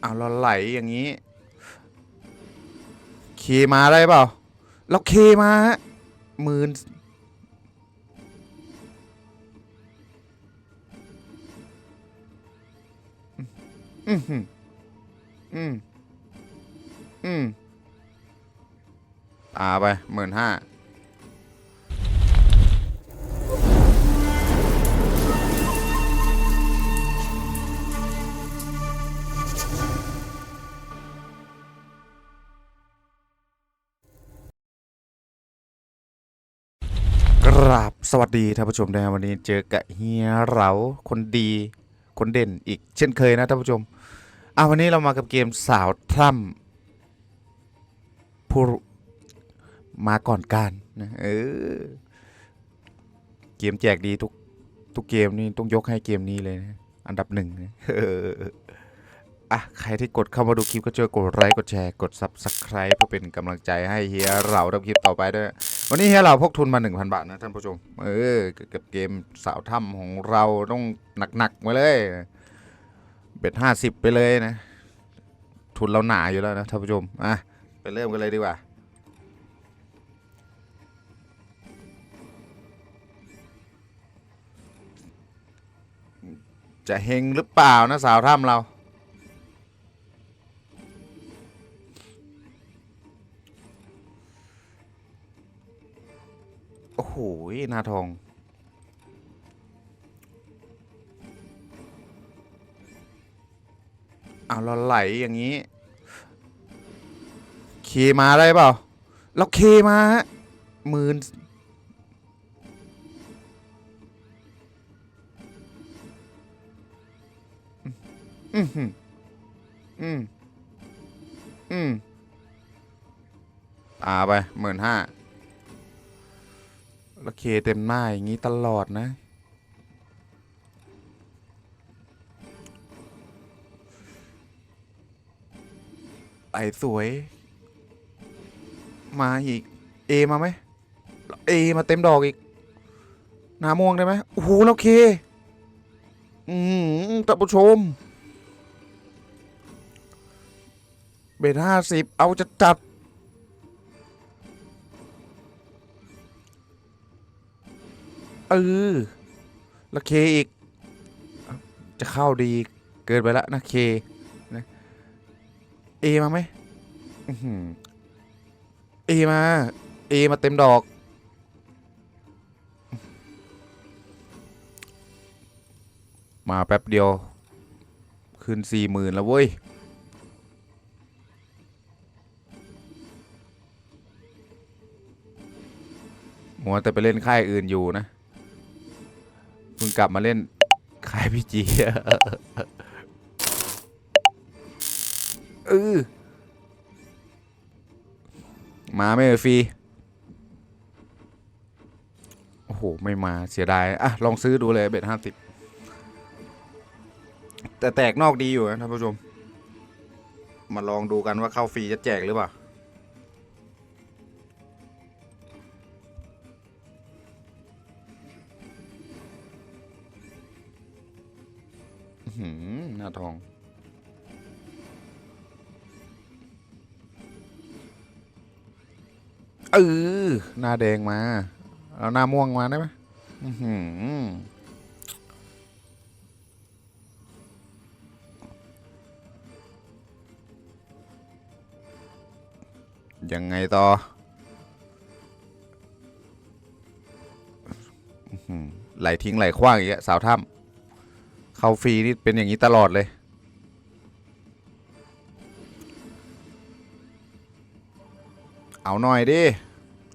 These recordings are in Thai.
เอาเราไหลอย่างนี้ เคมาได้เปล่า เราเคมาฮะหมื่นอืมอืมอืมอืมอ่าไปหมื่นห้า ราบสวัสดีท่านผู้ชมนะวันนี้เจอกับเฮียเราคนดีคนเด่นอีกเช่นเคยนะท่านผู้ชมอะวันนี้เรามากับเกมสาวถ้ำผู้มาก่อนการนะเออเกมแจกดีทุกทุกเกมนี่ต้องยกให้เกมนี้เลยนะอันดับหนึ่งนะเอออะใครที่กดเข้ามาดูคลิปก็ช่วยกดไลค์กดแชร์กด Subscribe เพื่อเป็นกำลังใจให้เฮียเราทำคลิปต่อไปด้วย วันนี้เฮียเราพกทุนมา 1,000 บาทนะท่านผู้ชม เออกับเกมสาวถ้ำของเราต้องหนักๆมาเลย เบ็ดห้าสิบไปเลยนะ ทุนเราหนาอยู่แล้วนะท่านผู้ชม อะ ไปเริ่มกันเลยดีกว่า จะเฮงหรือเปล่านะสาวถ้ำเรา โอ้โหนาทอง เอาเราไหลอย่างนี้ เคมาได้เปล่า เราเคมาฮะหมื่นอืมอืมอืมอ่าไปหมื่นห้า ล้วเคเต็มหน้าอย่างนี้ตลอดนะ ไอสวย มาอีก เอมาไหม เอมาเต็มดอกอีก นาม่วงได้ไหมโอ้โหแล้วเค อืมท่านผู้ชม เบทห้าสิบเอาจะจัด เออแล้วเคอีก จะเข้าดีเกินไปแล้วนะเคนะเอมาไหมอือหือเอมาเอมาเต็มดอกมาแป๊บเดียว ขึ้นสี่หมื่นแล้วเว้ย มัวแต่ไปเล่นค่ายอื่นอยู่นะ กลับมาเล่นคายพีจีเออมาไม่เอฟรีโอ้โห ไม่มาเสียดาย อะ ลองซื้อดูเลยเบ็ดห้าสิบแต่แตกนอกดีอยู่นะท่านผู้ชม มาลองดูกันว่าเข้าฟรีจะแจกหรือเปล่า หน้าทอง เออหน้าแดงมา เอาหน้าม่วงมาได้ไหมหือยังไงต่อไหลทิ้งไหลขว้างอย่างเงี้ยสาวถ้ำ เข้าฟรีนี่เป็นอย่างนี้ตลอดเลย เอาหน่อยดิ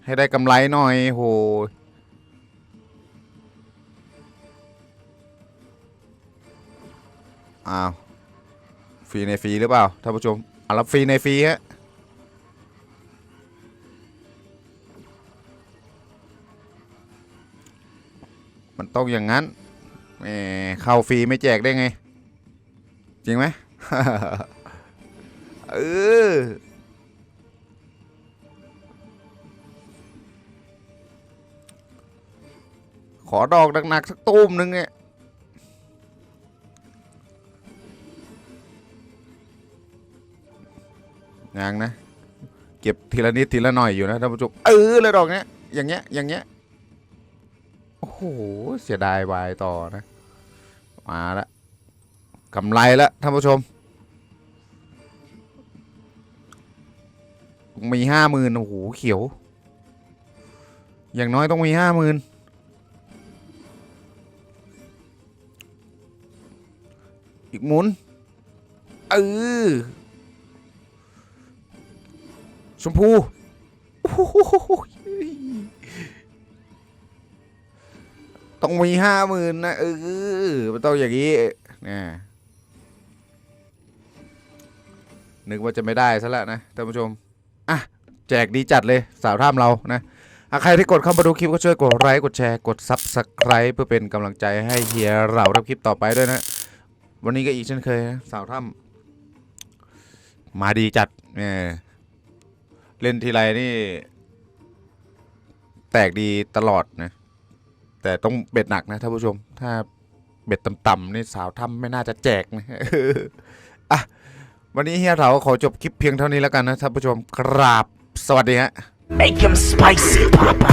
ให้ได้กำไรหน่อยโหอ้าวฟรีในฟรีหรือเปล่าท่านผู้ชมอารับฟรีในฟรีฮะมันต้องอย่างนั้น เข้าฟรีไม่แจกได้ไง จริงไหมเออขอดอกหนักๆสักตูมหนึ่งเนี่ยยังนะ เก็บทีละนิดทีละหน่อยอยู่นะท่านผู้ชมเออเลยดอกเนี้ยอย่างเงี้ยอย่างเงี้ยโอ้โหเสียดายวายต่อนะ มาละกำไรละท่านผู้ชม มีห้าหมื่นโอ้โหเขียว อย่างน้อยต้องมีห้าหมื่นอีกหมุนเออชมพู ต้องมีห้าหมื่นนะเออมันต้องอย่างนี้เนี่ยนึกว่าจะไม่ได้ซะแล้วนะท่านผู้ชม อะ แจกดีจัดเลยสาวท่ามเรานะใครที่กดเข้ามาดูคลิปก็ช่วยกดไลค์กดแชร์กด Subscribe เพื่อเป็นกำลังใจให้เฮียเราทำคลิปต่อไปด้วยนะ วันนี้ก็อีกเช่นเคยนะสาวถ้ำมาดีจัดเนี่ยเล่นทีไรนี่ แตกดีตลอดนะ แต่ต้องเบ็ดหนักนะท่านผู้ชม ถ้าเบ็ดต่ำๆนี่สาวถ้ำไม่น่าจะแจกนะอะวันนี้เฮียเราขอจบคลิปเพียงเท่านี้แล้วกันนะท่านผู้ชมกราบสวัสดีฮะ Make him spicy, Papa.